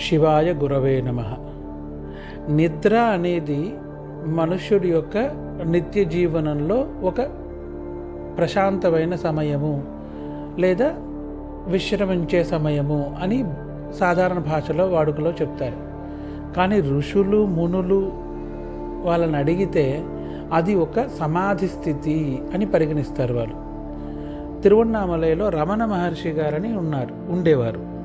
శివాయ గురవే నమ. నిద్ర అనేది మనుష్యుడి యొక్క నిత్య జీవనంలో ఒక ప్రశాంతమైన సమయము లేదా విశ్రమించే సమయము అని సాధారణ భాషలో వాడుకలో చెప్తారు. కానీ ఋషులు మునులు వాళ్ళని అడిగితే అది ఒక సమాధి స్థితి అని పరిగణిస్తారు వాళ్ళు. తిరువన్నామలయలో రమణ మహర్షి గారని ఉన్నారు ఉండేవారు.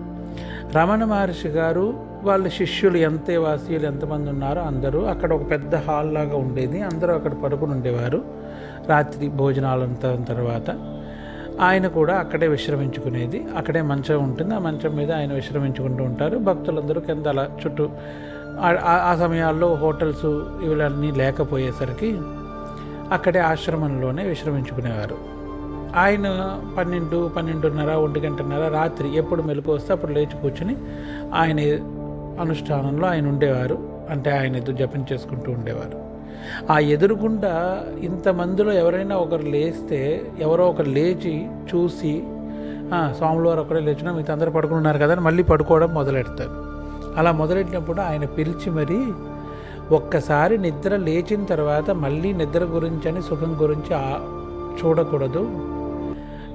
రమణ మహర్షి గారు వాళ్ళ శిష్యులు ఎంత వాసీయులు ఎంతమంది ఉన్నారో అందరూ అక్కడ ఒక పెద్ద హాల్ లాగా ఉండేది. అందరూ అక్కడ పడుకుని ఉండేవారు. రాత్రి భోజనాలంత తర్వాత ఆయన కూడా అక్కడే విశ్రమించుకునేది. అక్కడే మంచం ఉంటుంది. ఆ మంచం మీద ఆయన విశ్రమించుకుంటూ ఉంటారు. భక్తులందరూ కింద అలా చుట్టూ ఆ సమయాల్లో హోటల్స్ ఇవన్నీ లేకపోయేసరికి అక్కడే ఆశ్రమంలోనే విశ్రమించుకునేవారు. ఆయన పన్నెండు పన్నెండున్నర ఒంటి గంటన్నర రాత్రి ఎప్పుడు మెలకు వస్తే అప్పుడు లేచి కూర్చుని ఆయన అనుష్ఠానంలో ఆయన ఉండేవారు. అంటే ఆయన ఎదురు జపం చేసుకుంటూ ఉండేవారు. ఆ ఎదురుగుండా ఇంతమందిలో ఎవరైనా ఒకరు లేస్తే ఎవరో ఒకరు లేచి చూసి "ఆ, స్వాములు వారు ఒకరే లేచినా మిగతా అందరూ పడుకుని కదా అని మళ్ళీ పడుకోవడం మొదలెడతారు. అలా మొదలెట్టినప్పుడు ఆయన పిలిచి మరి ఒక్కసారి నిద్ర లేచిన తర్వాత మళ్ళీ నిద్ర గురించి అని సుఖం గురించి చూడకూడదు.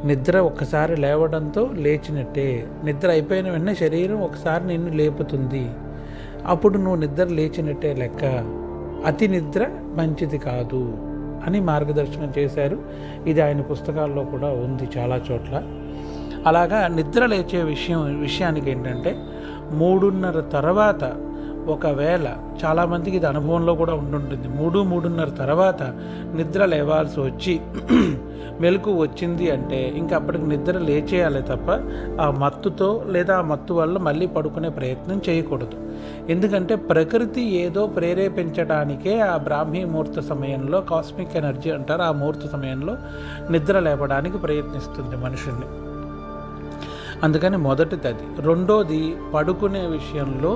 నిద్ర ఒక్కసారి లేవడంతో లేచినట్టే. నిద్ర అయిపోయిన వెంటనే శరీరం ఒకసారి నిన్ను లేపుతుంది. అప్పుడు నువ్వు నిద్ర లేచినట్టే లెక్క. అతి నిద్ర మంచిది కాదు అని మార్గదర్శనం చేశారు. ఇది ఆయన పుస్తకాల్లో కూడా ఉంది చాలా చోట్ల. అలాగా నిద్ర లేచే విషయం విషయానికి ఏంటంటే మూడున్నర తర్వాత ఒకవేళ చాలామందికి ఇది అనుభవంలో కూడా ఉండుంటుంది. మూడు మూడున్నర తర్వాత నిద్ర లేవాల్సి వచ్చి మెలకు వచ్చింది అంటే ఇంకా అప్పటికి నిద్ర లేచేయాలి తప్ప ఆ మత్తుతో లేదా ఆ మత్తు వల్ల మళ్ళీ పడుకునే ప్రయత్నం చేయకూడదు. ఎందుకంటే ప్రకృతి ఏదో ప్రేరేపించడానికే ఆ బ్రాహ్మీ ముహూర్త సమయంలో కాస్మిక్ ఎనర్జీ అంటారు. ఆ ముహూర్త సమయంలో నిద్ర లేపడానికి ప్రయత్నిస్తుంది మనుషుల్ని. అందుకని మొదటిది అది. రెండోది పడుకునే విషయంలో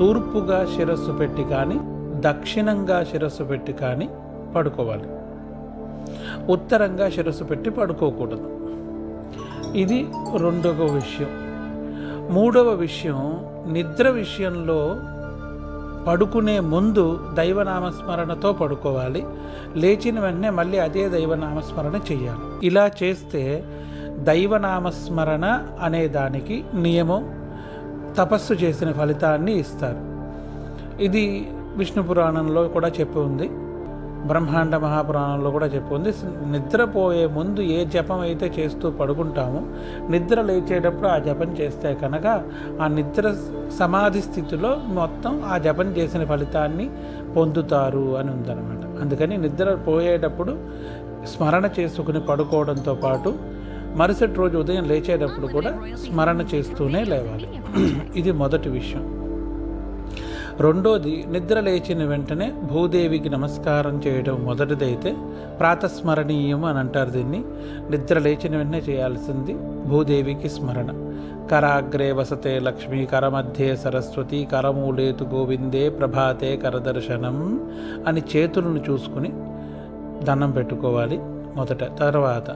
తూర్పుగా శిరస్సు పెట్టి కానీ దక్షిణంగా శిరస్సు పెట్టి కానీ పడుకోవాలి. ఉత్తరంగా శిరస్సు పెట్టి పడుకోకూడదు. ఇది రెండవ విషయం. మూడవ విషయం నిద్ర విషయంలో పడుకునే ముందు దైవనామస్మరణతో పడుకోవాలి. లేచిన వెంటనే మళ్ళీ అదే దైవనామస్మరణ చేయాలి ఇలా చేస్తే దైవనామస్మరణ అనే దానికి నియమం తపస్సు చేసిన ఫలితాన్ని ఇస్తారు. ఇది విష్ణు పురాణంలో కూడా చెప్పి ఉంది. బ్రహ్మాండ మహాపురాణంలో కూడా చెప్పి ఉంది. నిద్రపోయే ముందు ఏ జపం అయితే చేస్తూ పడుకుంటామో నిద్ర లేచేటప్పుడు ఆ జపం చేస్తే కనుక ఆ నిద్ర సమాధి స్థితిలో మొత్తం ఆ జపం చేసిన ఫలితాన్ని పొందుతారు అని ఉందన్నమాట. అందుకని నిద్ర పోయేటప్పుడు స్మరణ చేసుకుని పడుకోవడంతో పాటు మరుసటి రోజు ఉదయం లేచేటప్పుడు కూడా స్మరణ చేస్తూనే లేవాలి. ఇది మొదటి విషయం. రెండోది నిద్ర లేచిన వెంటనే భూదేవికి నమస్కారం చేయడం మొదటిదైతే ప్రాతస్మరణీయం అని అంటారు దీన్ని. నిద్ర లేచిన వెంటనే చేయాల్సింది భూదేవికి స్మరణ. కరాగ్రే వసతే లక్ష్మి కరమధ్యే సరస్వతి కరమూలేతు గోవిందే ప్రభాతే కరదర్శనం అని చేతులను చూసుకుని దండం పెట్టుకోవాలి మొదట. తర్వాత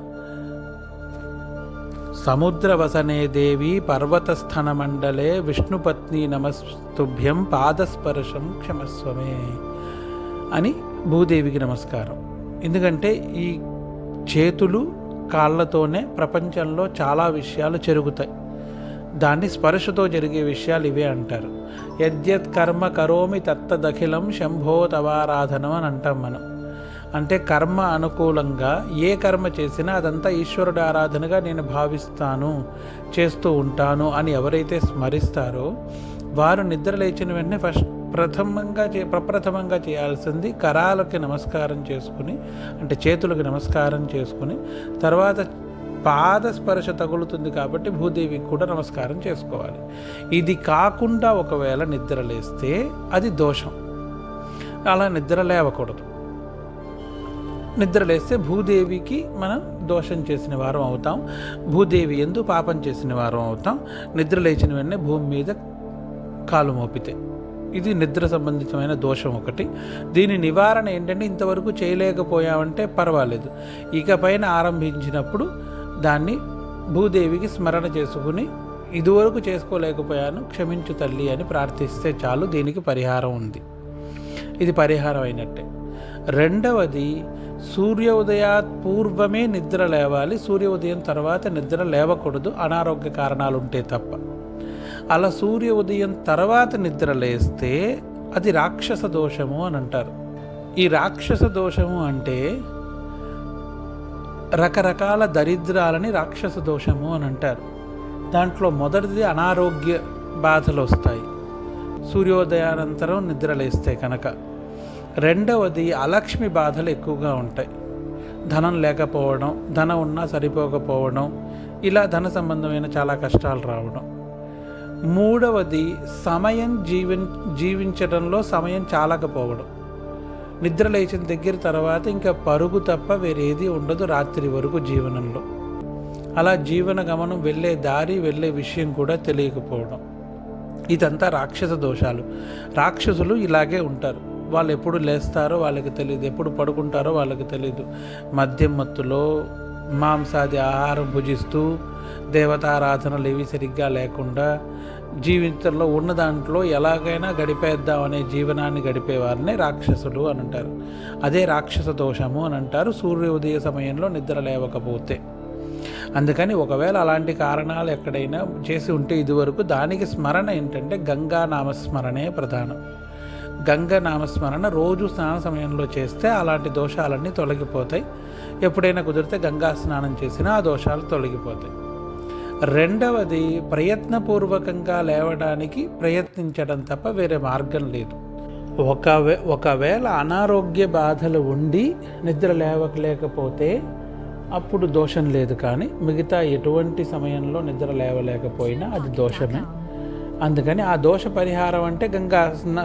సముద్రవసనే దేవి పర్వతస్థన మండలే విష్ణుపత్ని నమస్తుభ్యం పాదస్పర్శం క్షమస్వమే అని భూదేవికి నమస్కారం. ఎందుకంటే ఈ చేతులు కాళ్ళతోనే ప్రపంచంలో చాలా విషయాలు జరుగుతాయి. దాన్ని స్పర్శతో జరిగే విషయాలు ఇవే అంటారు. యద్యత్ కర్మ కరోమి తత్తదఖిలం శంభో తవారాధనం అని అంటాం మనం. అంటే కర్మ అనుకూలంగా ఏ కర్మ చేసినా అదంతా ఈశ్వరుడు ఆరాధనగా నేను భావిస్తాను చేస్తూ ఉంటాను అని ఎవరైతే స్మరిస్తారో వారు నిద్ర లేచిన వెంటనే ఫస్ట్ ప్రథమంగా చే ప్రప్రథమంగా చేయాల్సింది కరాలకి నమస్కారం చేసుకుని అంటే చేతులకు నమస్కారం చేసుకుని తర్వాత పాద స్పర్శ తగులుతుంది కాబట్టి భూదేవికి కూడా నమస్కారం చేసుకోవాలి. ఇది కాకుండా ఒకవేళ నిద్ర లేస్తే అది దోషం. అలా నిద్ర లేవకూడదు. నిద్రలేస్తే భూదేవికి మనం దోషం చేసిన వారం అవుతాం. భూదేవి ఎందు పాపం చేసిన వారం అవుతాం. నిద్ర లేచిన వెంటనే భూమి మీద కాలు మోపితే. ఇది నిద్ర సంబంధితమైన దోషం ఒకటి. దీని నివారణ ఏంటంటే ఇంతవరకు చేయలేకపోయామంటే పర్వాలేదు. ఇక పైన ఆరంభించినప్పుడు దాన్ని భూదేవికి స్మరణ చేసుకుని ఇదివరకు చేసుకోలేకపోయాను క్షమించు తల్లి అని ప్రార్థిస్తే చాలు దీనికి పరిహారం ఉంది. ఇది పరిహారం అయినట్టే. రెండవది సూర్య ఉదయాత్ పూర్వమే నిద్ర లేవాలి. సూర్య ఉదయం తర్వాత నిద్ర లేవకూడదు. అనారోగ్య కారణాలు ఉంటే తప్ప. అలా సూర్య ఉదయం తర్వాత నిద్ర లేస్తే అది రాక్షస దోషము అని అంటారు. ఈ రాక్షస దోషము అంటే రకరకాల దరిద్రాలని రాక్షస దోషము అని అంటారు. దాంట్లో మొదటిది అనారోగ్య బాధలు వస్తాయి. సూర్యోదయానంతరం నిద్రలేస్తే కనుక. రెండవది అలక్ష్మి బాధలు ఎక్కువగా ఉంటాయి. ధనం లేకపోవడం ధనం ఉన్నా సరిపోకపోవడం ఇలా ధన సంబంధమైన చాలా కష్టాలు రావడం. మూడవది సమయం జీవన్ జీవించడంలో సమయం చాలకపోవడం. నిద్ర లేచిన దగ్గర తర్వాత ఇంకా పరుగు తప్ప వేరేది ఉండదు రాత్రి వరకు జీవనంలో. అలా జీవన గమనం వెళ్ళే దారి వెళ్ళే విషయం కూడా తెలియకపోవడం. ఇదంతా రాక్షస దోషాలు. రాక్షసులు ఇలాగే ఉంటారు. వాళ్ళు ఎప్పుడు లేస్తారో వాళ్ళకి తెలియదు ఎప్పుడు పడుకుంటారో వాళ్ళకి తెలియదు మద్యం మత్తులో మాంసాది ఆహారం భుజిస్తూ దేవతారాధనలు ఇవి సరిగ్గా లేకుండా జీవితంలో ఉన్న దాంట్లో ఎలాగైనా గడిపేద్దాం అనే జీవనాన్ని గడిపేవారిని రాక్షసులు అని అంటారు. అదే రాక్షస దోషము అని అంటారు. సూర్యోదయ సమయంలో నిద్ర లేవకపోతే. అందుకని ఒకవేళ అలాంటి కారణాలు ఎక్కడైనా చేసి ఉంటే ఇదివరకు దానికి స్మరణ ఏంటంటే గంగా నామస్మరణే ప్రధానం. గంగ నామస్మరణ రోజు స్నాన సమయంలో చేస్తే అలాంటి దోషాలన్నీ తొలగిపోతాయి. ఎప్పుడైనా కుదిరితే గంగా స్నానం చేసినా ఆ దోషాలు తొలగిపోతాయి. రెండవది ప్రయత్నపూర్వకంగా లేవడానికి ప్రయత్నించడం తప్ప వేరే మార్గం లేదు. ఒకవే ఒకవేళ అనారోగ్య బాధలు ఉండి నిద్ర లేవలేకపోతే అప్పుడు దోషం లేదు కానీ మిగతా ఎటువంటి సమయంలో నిద్ర లేవలేకపోయినా అది దోషమే. అందుకని ఆ దోష పరిహారం అంటే గంగా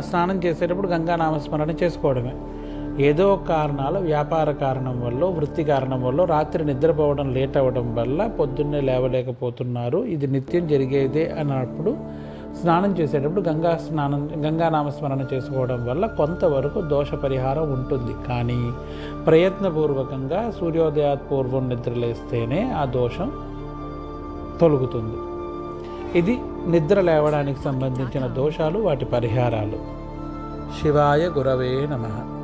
స్నానం చేసేటప్పుడు గంగా నామస్మరణ చేసుకోవడమే. ఏదో కారణాలు వ్యాపార కారణం వల్ల వృత్తి కారణం వల్ల రాత్రి నిద్రపోవడం లేట్ అవ్వడం వల్ల పొద్దున్నే లేవలేకపోతున్నారు. ఇది నిత్యం జరిగేదే అన్నప్పుడు స్నానం చేసేటప్పుడు గంగా స్నానం గంగా నామస్మరణ చేసుకోవడం వల్ల కొంతవరకు దోష పరిహారం ఉంటుంది. కానీ ప్రయత్నపూర్వకంగా సూర్యోదయాత్ పూర్వం నిద్రలేస్తేనే ఆ దోషం తొలుగుతుంది. ఇది నిద్ర లేవడానికి సంబంధించిన దోషాలు వాటి పరిహారాలు. శివాయ గురవే నమ.